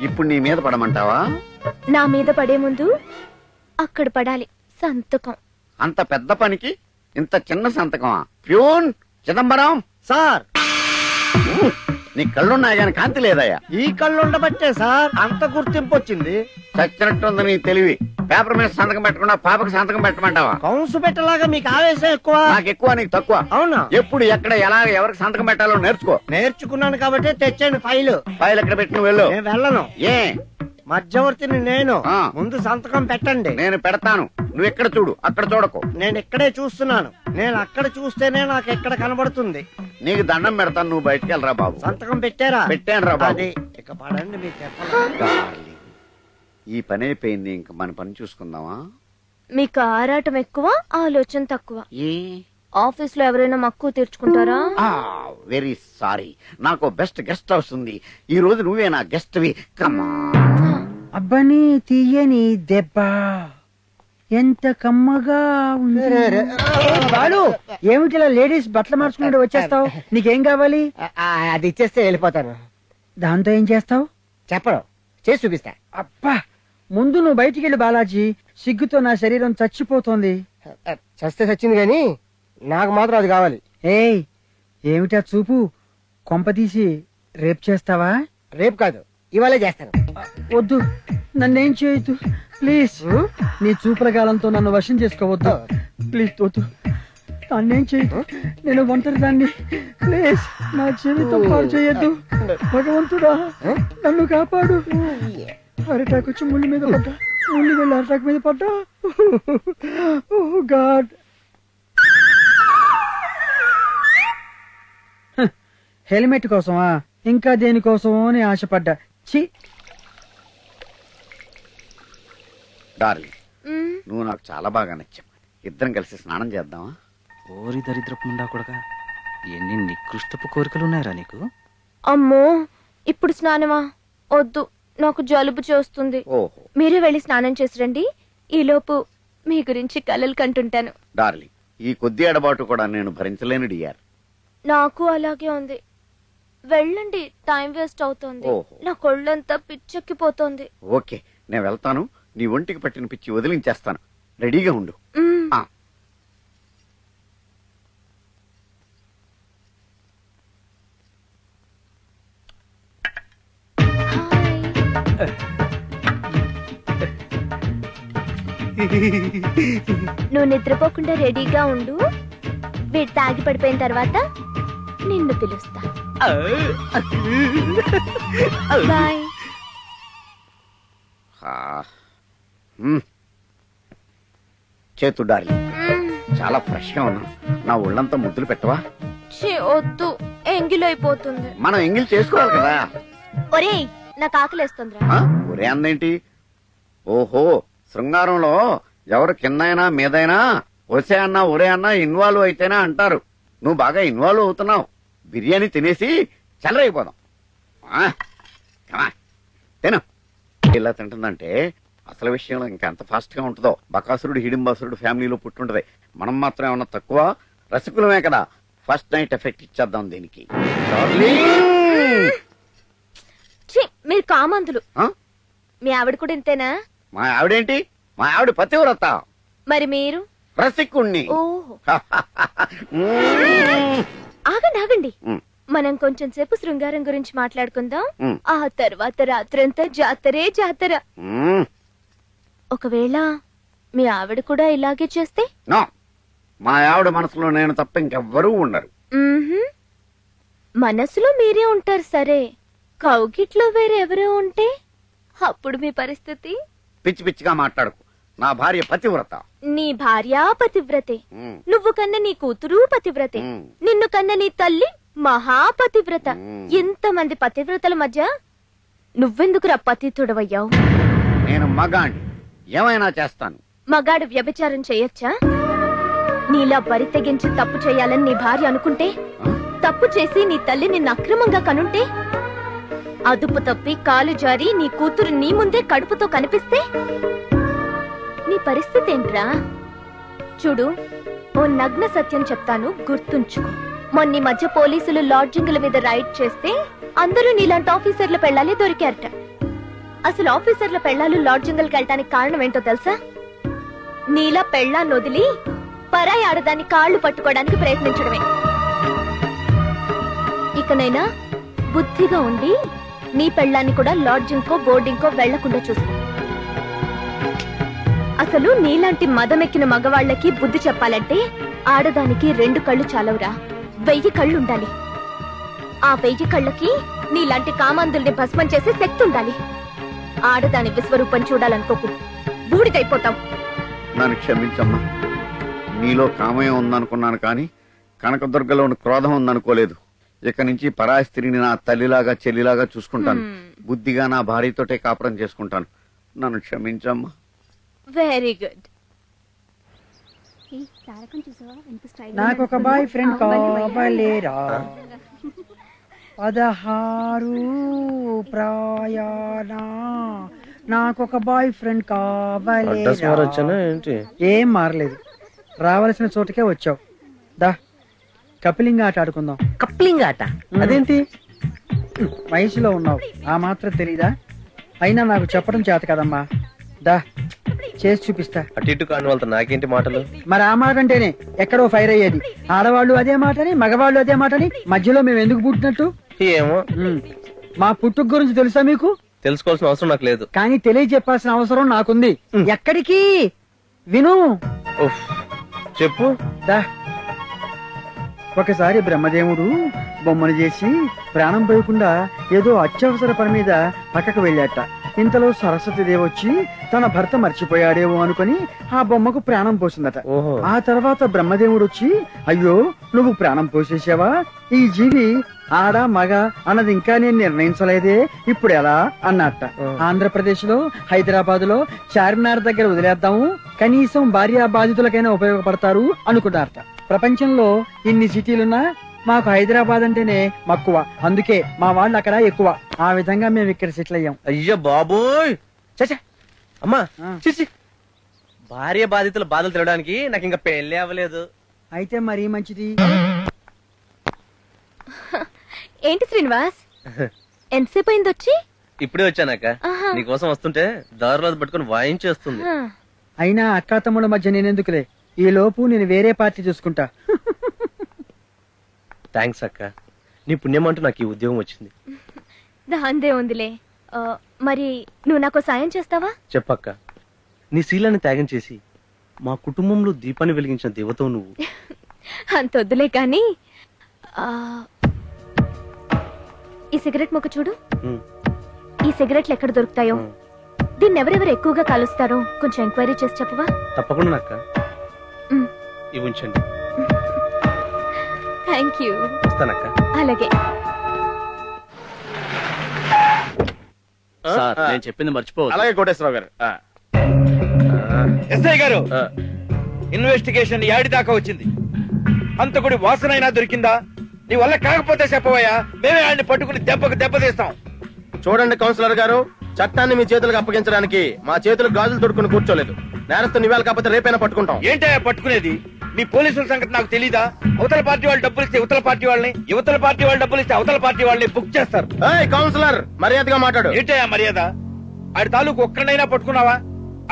ఇప్పుడు నీ మీద పడమంటావా? నా మీద పడే ముందు అక్కడ పడాలి. సంతకం. అంత పెద్ద పనికి ఇంత చిన్న సంతకమా? Peon Chidambaram sir. నీ కళ్ళున్నాయి గాని కాంతి లేదయ్యా. ఈ కళ్ళు ఉండబట్టే సార్ అంత గుర్తింపు వచ్చింది. చచ్చినట్టుంది నీ తెలివి? పేపర్ మీద సంతకం పెట్టకుండా పాపకి సంతకం పెట్టమంటావా? కౌన్సు పెట్టలాగా మీకు ఆవేశం ఎక్కువ? నాకు ఎక్కువ నీకు తక్కువ. అవునా? ఎప్పుడు ఎక్కడ ఎలా ఎవరికి సంతకం పెట్టాలో నేర్చుకో. నేర్చుకున్నాను కాబట్టి తెచ్చాను ఫైలు. ఫైల్ ఎక్కడ పెట్టి నువ్వు వెళ్ళు. నేను వెళ్ళను. ఏ? మధ్యవర్తిని నేను. ఆ. ముందు సంతకం పెట్టండి. నేను పెడతాను. నువ్వు ఎక్కడ చూడు. అక్కడ చూడకు. నేను ఇక్కడే చూస్తున్నాను. నేను అక్కడ చూస్తేనే నాకు ఎక్కడ కనబడుతుంది. నీకు దండం పెడతాను. నువ్వు బయటికి వెళ్ళరా బాబు. సంతకం పెట్టారా? పెట్టాను రా బాబు. అది. ఇక పడండి మీరు చెప్పాలి. Darling. ఈ పని అయిపోయింది. ఇంక మన పని చూసుకుందామా? మీకు ఆరాటం ఎక్కువ ఆలోచన తక్కువ. ఏ? ఆఫీస్లో ఎవరైనా మక్కువ తీర్చుకుంటారా? Very sorry. నాకు బెస్ట్ గెస్ట్ హౌస్ ఉంది. ఈ రోజు నువ్వే నా గెస్ట్ వి కమా అబ్బని తీయని దెబ్బ. ఎంత కమ్మగా ఉంది. బాలు ఏమిటిలా లేడీస్ బట్టలు మార్చుకుంటూ వచ్చేస్తావు? నీకేం కావాలి? అది ఇచ్చేస్తే వెళ్ళిపోతాను. దాంతో ఏం చేస్తావు? చెప్పడం. చేసి చూపిస్తా. అబ్బా ముందు నువ్వు బయటికి వెళ్ళి బాలాజీ. సిగ్గుతో నా శరీరం చచ్చిపోతోంది. చస్తే చచ్చింది కానీ నాకు మాత్రం అది కావాలి. ఏయ్ ఏమిటా చూపు? కొంపతీసి రేప్ చేస్తావా? రేపు కాదు ఇవాళే చేస్తాను. వద్దు. నన్నేం చేయొద్దు. ప్లీజ్. నీ చూపుల గాలంతో నన్ను వశం చేసుకోవద్దు. ప్లీజ్ వద్దు. నన్నేం చేయొద్దు. నేను ఒంటరి దాన్ని ప్లీజ్ నా జీవితం పాడు చేయొద్దు. భగవంతుడా నన్ను కాపాడు. అరిటాకు వచ్చి ముళ్ళు మీద పడ్డా. ముళ్ళు వెళ్ళి అరిటాకు మీద పడ్డా. ఓ గాడ్. హెల్మెట్ కోసమా? ఇంకా దేనికోసమో అని ఆశపడ్డా. ఛీ. డార్లింగ్ మ్మ్. నువ్వు నాకు చాలా బాగా నచ్చావు. ఇద్దరం కలిసి స్నానం చేద్దామా? ఓరి దరిద్రపు కొడగా ఎన్ని నికృష్టపు కోరికలు ఉన్నాయరా నీకు? అమ్మో ఇప్పుడు స్నానమా? వద్దు నాకు జలుబు చేస్తుంది. ఓహో. మీరే వెళ్ళి స్నానం చేసి రండి. ఈలోపు మీ గురించి కలలు కంటుంటాను. డార్లింగ్ ఈ కొద్ది ఎడబాటు కూడా నేను భరించలేను డియార్. నాకు అలాగే ఉంది. వెళ్ళండి టైం వేస్ట్ అవుతోంది. ఓహో. నా కొళ్ళంతా పిచ్చెక్కిపోతోంది. ఓకే నేను వెళ్తాను. నీ ఒంటికి పట్టిన పిచ్చి వదిలించేస్తాను రెడీగా ఉండు. ఆ. నువ్వు నిద్రపోకుండా రెడీగా ఉండు వీడు తాగి పడిపోయిన తర్వాత నిన్ను పిలుస్తా బాయ్ ఆ. చేతు డార్లింగ్. చాలా ఫ్రెష్గా ఉన్నాను నా ఒళ్ళంతా ముద్దులు పెట్టవా? ఛీ, వద్దు. ఎంగిలైపోతుంది మనం ఎంగిల్ చేసుకోవాలి కదా. ఒరేయ్ నాకు ఆకలేస్తుందిరా. ఆ? ఒరే అందేంటి ఓహో శృంగారంలో ఎవరు కిందైనా మీదైనా ఒసే అన్నా ఒరే అన్నా ఇన్వాల్వ్ అయితేనే అంటారు. నువ్వు బాగా ఇన్వాల్వ్ అవుతున్నావు. బిర్యానీ తినేసి చల్లరైపోదాం. ఆ, come on, తిను. ఇలా తింటుందంటే అసలు విషయంలో ఇంకా ఎంత ఫాస్ట్గా ఉంటుందో? బకాసురుడు హిడింబాసురుడు ఫ్యామిలీలో పుట్టుంటది. మనం మాత్రం ఏమన్నా తక్కువ? రసికులమే కదా. ఫస్ట్ నైట్ ఎఫెక్ట్ ఇచ్చేద్దాం దీనికి! ఛీ, మీరు కామందులు ఆ? మీ ఆవిడ కూడా ఇంతేనా? మా ఆవిడేంటి? మా ఆవిడ పతివ్రత. మరి మీరు? రసికుణ్ణి. ఓహో. మ్మ్. ఆగండి ఆగండి. మ్మ్. మనం కొంచెం సేపు శృంగారం గురించి మాట్లాడుకుందాం. మ్మ్. ఆ తర్వాత రాత్రంతా జాతరే జాతర. మ్మ్. ఒకవేళ మీ ఆవిడ కూడా ఇలాగే చేస్తే? నో. మా ఆవిడ మనసులో నేను తప్ప ఇంకెవ్వరూ ఉండరు. మ్మ్హ్మ్. మనసులో మీరే ఉంటారు సరే. కౌగిట్లో వేరెవరో ఉంటే అప్పుడు మీ పరిస్థితి? పిచ్చి పిచ్చిగా మాట్లాడకు. నా భార్య పతివ్రత. నీ భార్య పతివ్రతే. నువ్వు కన్న నీ కూతురు పతివ్రతే. నిన్ను కన్న నీ తల్లి మహాపతివ్రత. మ్మ్. ఇంతమంది పతివ్రతల మధ్య నువ్వెందుకురా పతితుడవయ్యావు? నేను మగాణ్ణి. ఏమైనా చేస్తాను. మగాడు వ్యభిచారం చేయొచ్చా? నీలా బరి తెగించి తప్పు చేయాలని నీ భార్య అనుకుంటే? తప్పు చేసి నీ తల్లి నిన్ను అక్రమంగా కనుంటే అదుపు తప్పి కాలు జారి నీ కూతురు నీ ముందే కడుపుతో కనిపిస్తే నీ పరిస్థితి ఏంట్రా? చూడు ఓ నగ్న సత్యం చెప్తాను గుర్తుంచుకో. మొన్న మధ్య పోలీసులు లాడ్జింగుల మీద రైడ్ చేస్తే అందరూ నీలాంటి ఆఫీసర్ల పెళ్ళాలి దొరికారట. అసలు ఆఫీసర్ల పెళ్ళాలు లాడ్జింగ్కి వెళ్ళటానికి కారణం ఏంటో తెలుసా? నీలా పెళ్ళాన్ని వదిలి పరాయి ఆడదాన్ని కాళ్ళు పట్టుకోవడానికి ప్రయత్నించడమే. ఇకనైనా బుద్ధిగా ఉండి నీ పెళ్ళాన్ని కూడా లాడ్జింగ్కో బోర్డింగ్కో వెళ్ళకుండా చూసుకో. అసలు నీలాంటి మదమెక్కిన మగవాళ్ళకి బుద్ధి చెప్పాలంటే ఆడదానికి రెండు కళ్ళు చాలవురా. వెయ్యి కళ్ళు ఉండాలి. ఆ వెయ్యి కళ్ళకి నీలాంటి కామాంధుల్ని భస్మం చేసే శక్తి ఉండాలి. ఆడదాని విశ్వరూపం చూడాలనుకోకు. బూడిదైపోతాం నన్ను క్షమించమ్మా. నీలో కామయం ఉందనుకున్నాను కానీ కనకదుర్గలోని క్రోధం ఉందనుకోలేదు. ఇక నుంచి పరాయి స్త్రీని నా తల్లిలాగా చెల్లిలాగా చూసుకుంటాను. బుద్ధిగా నా భార్యతోటే కాపురం చేసుకుంటాను. నన్ను క్షమించమ్మా. వెరీ గుడ్ నాకు ఒక బాయ్ ఫ్రెండ్ కావాలేరా పదహారు ప్రయాణ నాకు ఒక బాయ్ ఫ్రెండ్ కావాలేరా ఏంటి? ఏం మారలేదు. రావాల్సిన చోటుకే వచ్చావు. దా కపిలింగ్ ఆట ఆడుకుందాం. కప్లింగ్ ఆట? అదేంటి? వయసులో ఉన్నావు. ఆ మాత్రం తెలీదా? అయినా నాకు చెప్పడం చేత కదమ్మా. దా చేసి చూపిస్తా. అటు ఇటు కాని వాళ్ళతో నాకేంటి మాటలు? మరి ఆ మాట అంటేనే ఎక్కడో ఫైర్ అయ్యేది. ఆడవాళ్ళు అదే మాటని మగవాళ్ళు అదే మాటని మధ్యలో మేము ఎందుకు పుట్టినట్టు? ఏమో. మా పుట్టుక గురించి తెలుసా మీకు? తెలుసుకోవాల్సిన అవసరం నాకు లేదు. కానీ తెలియజెప్పాల్సిన అవసరం నాకుంది. ఎక్కడికి? విను. చెప్పు. దా. ఒకసారి బ్రహ్మదేవుడు బొమ్మను చేసి ప్రాణం పోయకుండా ఏదో అత్యవసర పని మీద పక్కకు వెళ్ళాట. ఇంతలో సరస్వతి దేవి వచ్చి తన భర్త మర్చిపోయాడేమో అనుకుని ఆ బొమ్మకు ప్రాణం పోసిందట. ఓహో. ఆ తర్వాత బ్రహ్మదేవుడు వచ్చి అయ్యో నువ్వు ప్రాణం పోసేసావా? ఈ జీవి ఆడ మగ అన్నది ఇంకా నేను నిర్ణయించలేదే. ఇప్పుడు ఎలా? అన్నట్ట. ఆంధ్రప్రదేశ్లో హైదరాబాద్లో చార్మినార్ దగ్గర వదిలేద్దాము. కనీసం భార్యా బాధితులకైనా ఉపయోగపడతారు అనుకున్నారట. ప్రపంచంలో ఇన్ని సిటీలున్నా మాకు హైదరాబాద్ అంటేనే మక్కువ. అందుకే మా వాళ్ళు అక్కడ ఎక్కువ. ఆ విధంగా మేము ఇక్కడ సెటిల్ అయ్యాం. అయ్యో బాబోయ్! చచ్చా అమ్మా. చిచి భార్య బాధితుల బాధలు తినడానికి నాకు ఇంకా పెళ్ళి అవ్వలేదు. అయితే మరీ మంచిది. ఏంటి శ్రీనివాస్? ఎంతసేపు అయింది వచ్చి? ఇప్పుడే వచ్చానాక ఆహా. నీకోసం వస్తుంటే దారిలో అది పట్టుకుని వాయించేస్తుంది. ఆ, అయినా అక్కా తమ్ముళ్ళ మధ్య నేనెందుకులే? ఈ లోపు నేను వేరే పార్టీ చూసుకుంటా. థ్యాంక్స్ అక్క. నీ పుణ్యం అంటూ నాకు ఈ ఉద్యోగం వచ్చింది. దాందే ఉందిలే. ఆ, మరి నువ్వు నాకు సాయం చేస్తావా? చెప్పక్క. నీ శీలాన్ని త్యాగం చేసి మా కుటుంబంలో దీపాన్ని వెలిగించిన దేవతవు నువ్వు. అంత వద్దులే కానీ ఆ, ఈ సిగరెట్ మొక్క చూడు. ఈ సిగరెట్లు ఎక్కడ దొరుకుతాయో. దీన్ని ఎవరెవరు ఎక్కువగా కాలుస్తారో కొంచెం ఎంక్వైరీ చేసి చెప్పవా? తప్పకుండా నక్క ఉమ్. ఇవి ఉంచండి. థ్యాంక్ యూ ఇస్తానక్క అలాగే. సార్ నేను చెప్పింది మర్చిపోవద్దు. అలాగే కోటేశ్వరరావు గారు. ఎస్ఐ గారు ఇన్వెస్టిగేషన్ యాడి దాకా వచ్చింది. హంతకుడి వాసనైనా దొరికిందా? నీ వల్ల కాకపోతే చెప్పవయ్యా మేమే ఆయన్ని పట్టుకుని దెబ్బకు దెబ్బ తీస్తాం. చూడండి కౌన్సిలర్ గారు. చట్టాన్ని మీ చేతులకు అప్పగించడానికి మా చేతులకు గాజులు తొడుక్కుని కూర్చోలేదు. నేరస్తు నివేళ కాకపోతే రేపైనా పట్టుకుంటాం. ఏంటయ్యా పట్టుకునేది? మీ పోలీసుల సంగతి నాకు తెలీదా? అవతల పార్టీ వాళ్ళు డబ్బులు ఇస్తే ఇవతల పార్టీ వాళ్ళని యువతల పార్టీ వాళ్ళు డబ్బులు ఇస్తే అవతల పార్టీ వాళ్ళని బుక్ చేస్తారు. ఏయ్ కౌన్సిలర్ మర్యాదగా మాట్లాడు. ఏంటయ్యా మర్యాద? ఆడి తాలూకు ఒక్కడైనా పట్టుకున్నావా?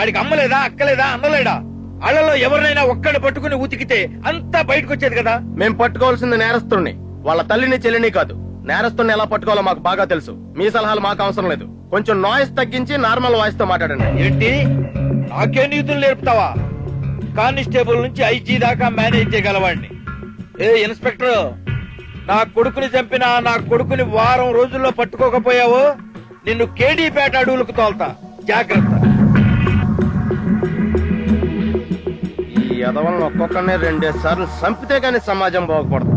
ఆడికి అమ్మలేదా అక్కలేదా అన్నలేడా వాళ్ళలో ఎవరినైనా ఒక్కడిని పట్టుకుని ఉతికితే అంతా బయటకు వచ్చేది కదా? మేం పట్టుకోవాల్సింది నేరస్తుడిని వాళ్ళ తల్లిని చెల్లిని కాదు. నేరస్తుడిని ఎలా పట్టుకోవాలో మాకు బాగా తెలుసు. మీ సలహాలు మాకు అవసరం లేదు. కొంచెం నాయిస్ తగ్గించి నార్మల్ వాయిస్తో మాట్లాడండి. ఏంటి? నాకే నీతులు నేర్పుతావా? కానిస్టేబుల్ నుంచి ఐజీ దాకా మేనేజ్ చేయగలవాడిని. ఏ ఇన్స్పెక్టర్ నా కొడుకుని చంపిన నా కొడుకుని వారం రోజుల్లో పట్టుకోకపోయావో నిన్ను కేడీపేట అడవులకు తోల్తా. జాగ్రత్త. ఎదవలను ఒక్కొక్కనే రెండేసి సార్లు చంపితే గాని సమాజం బాగుపడదు!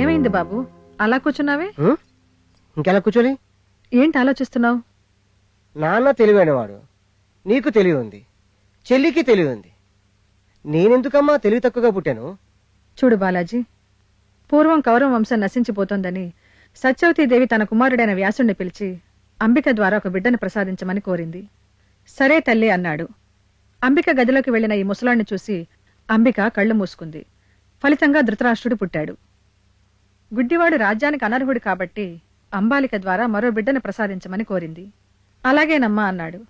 ఏమైంది బాబు? అలా కూర్చున్నావే? ఇంకెలా కూర్చొని? ఏంటి ఆలోచిస్తున్నావు? నాన్న తెలివైనవాడు. నీకు తెలివి ఉంది చెల్లికి తెలివి ఉంది నేనెందుకమ్మా తెలివి తక్కువగా పుట్టాను? చూడు బాలాజీ పూర్వం కౌరవ వంశం నశించిపోతోందని సత్యవతీదేవి తన కుమారుడైన వ్యాసుణ్ణి పిలిచి అంబిక ద్వారా ఒక బిడ్డను ప్రసాదించమని కోరింది. సరే తల్లి అన్నాడు. అంబిక గదిలోకి వెళ్ళిన ఈ ముసలాన్ని చూసి అంబిక కళ్ళు మూసుకుంది. ఫలితంగా ధృతరాష్ట్రుడు పుట్టాడు. గుడ్డివాడు రాజ్యానికి అనర్హుడు కాబట్టి అంబాలిక ద్వారా మరో బిడ్డను ప్రసాదించమని కోరింది. అలాగేనమ్మా అన్నాడు.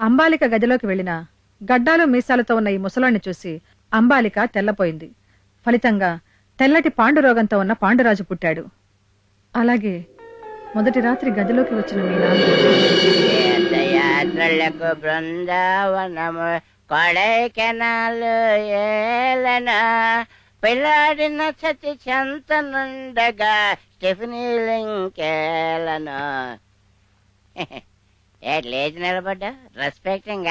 అంబాలిక గదిలోకి వెళ్ళిన గడ్డాలు మీసాలతో ఉన్న ఈ ముసలాన్ని చూసి అంబాలిక తెల్లపోయింది. ఫలితంగా తెల్లటి పాండురోగంతో ఉన్న పాండురాజు పుట్టాడు. అలాగే మొదటి రాత్రి గదిలోకి వచ్చిన మీనా తీర్థయాత్రలకు బృందావనము కొడైకెనాలు ఏలన. పిల్లాడిన సతి చెంతనుండగా స్టెఫినీలింకేలను ఏ లేచి నిలబడ్డా? రెస్పెక్టింగ్